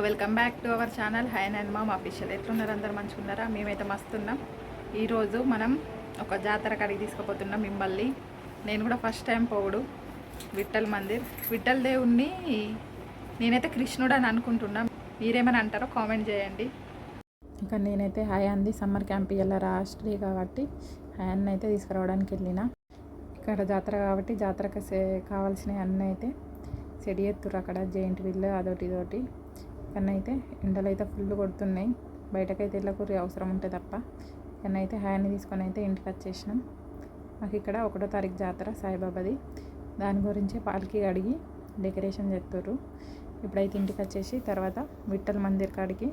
Welcome back to our channel. Hi and mom official. ఎట్లున్నారు? అందరు మంచుకున్నారా మేమైతే మస్తున్నాం. ఈరోజు మనం ఒక జాతర కాడికి తీసుకుపోతున్నాం మిమ్మల్ని. నేను కూడా ఫస్ట్ టైం పోవుడు విఠల్ మందిర్. విఠల్ దేవుణ్ణి నేనైతే కృష్ణుడు అని అనుకుంటున్నా. మీరేమని అంటారో కామెంట్ చేయండి. ఇంకా నేనైతే హాయ్ అంది. సమ్మర్ క్యాంప్ ఇలా రాష్ట్రీ కాబట్టి హాయ్ అయితే తీసుకురావడానికి వెళ్ళిన. ఇక్కడ జాతర కాబట్టి జాతరకు సే- కావాల్సినవి అన్నీ అయితే సెడి ఎత్తురు అక్కడ జెయింట్ వీల్ అదొకటి ఇదొకటి కానీ అయితే ఎండలు అయితే ఫుల్ కొడుతున్నాయి. బయటకైతే వెళ్ళకూరి అవసరం ఉంటే తప్ప. కానీ అయితే హాయని తీసుకొని అయితే ఇంటికి వచ్చేసినాం. మాకు ఇక్కడ ఒకటో తారీఖు జాతర సాయిబాబాది. దాని గురించి పాలకి అడిగి డెకరేషన్ చేస్తారు ఇప్పుడైతే ఇంటికి వచ్చేసి తర్వాత విఠల్ మందిర్ కాడికి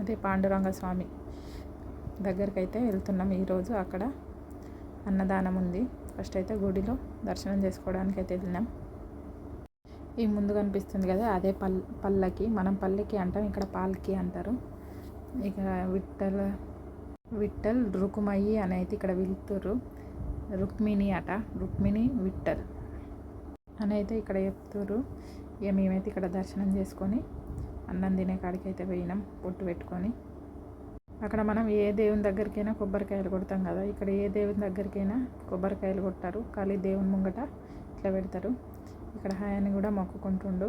అదే పాండురంగ స్వామి దగ్గరికి అయితే వెళ్తున్నాం ఈరోజు. అక్కడ అన్నదానం ఉంది. ఫస్ట్ అయితే గుడిలో దర్శనం చేసుకోవడానికి అయితే వెళ్ళినాం. ఈ ముందు కనిపిస్తుంది కదా అదే పల్ పల్లకి మనం పల్లకి అంటాం ఇక్కడ పాల్కి అంటారు. ఇక విట్టల్ విట్టల్ రుకుమయ్యి అని అయితే ఇక్కడ వెళ్తుర్రు రుక్మిణి అట రుక్మిణి విట్టల్ అని అయితే ఇక్కడ చెప్తుర్రు ఇక మేమైతే ఇక్కడ దర్శనం చేసుకొని అన్నం తినే కాడికి అయితే పోయినాం పొట్టు పెట్టుకొని. అక్కడ మనం ఏ దేవుని దగ్గరికైనా కొబ్బరికాయలు కొడతాం కదా ఇక్కడ ఏ దేవుని దగ్గరికైనా కొబ్బరికాయలు కొట్టారు. ఖాళీ దేవుని ముంగట ఇట్లా పెడతారు. ఇక్కడ హాయని కూడా మొక్కుకుంటుండు.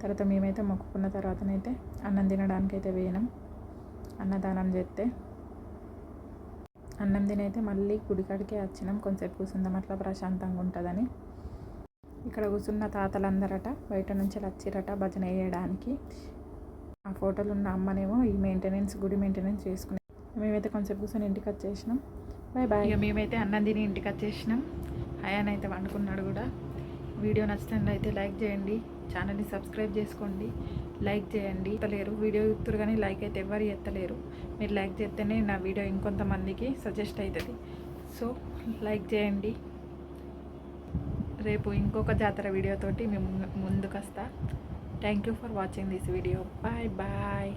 తర్వాత మేమైతే మొక్కుకున్న తర్వాతనైతే అన్నం తినడానికి అయితే అన్నదానం చేస్తే అన్నం తినైతే మళ్ళీ గుడికాడికే వచ్చినాం. కొంచెంసేపు కూర్చుందాం అట్లా ప్రశాంతంగా ఉంటుందని. ఇక్కడ కూర్చున్న తాతలందరట బయట నుంచి వచ్చిరట భజన వేయడానికి. ఆ ఫోటోలు ఉన్న అమ్మనేమో ఈ మెయింటెనెన్స్ గుడి మెయింటెనెన్స్ చేసుకునే మేమైతే కొంచెంసేపు కూర్చొని ఇంటికి వచ్చేసినాం. బాయ్ బాయ్ ఇక మేమైతే అన్నం తిని ఇంటికి వచ్చేసినాం. అయాన్ అయితే వండుకున్నాడు కూడా. వీడియో నచ్చినట్లయితే లైక్ చేయండి. ఛానల్ని సబ్స్క్రైబ్ చేసుకోండి. లైక్ చేయండి. ఎత్తలేరు. వీడియో చూస్తారు కానీ లైక్ అయితే ఎవరు ఎత్తలేరు. మీరు లైక్ చేస్తేనే నా వీడియో ఇంకొంతమందికి సజెస్ట్ అవుతుంది సో లైక్ చేయండి. రేపు ఇంకొక జాతర వీడియోతోటి మేము ముందుకు వస్తా thank you for watching this video. Bye bye.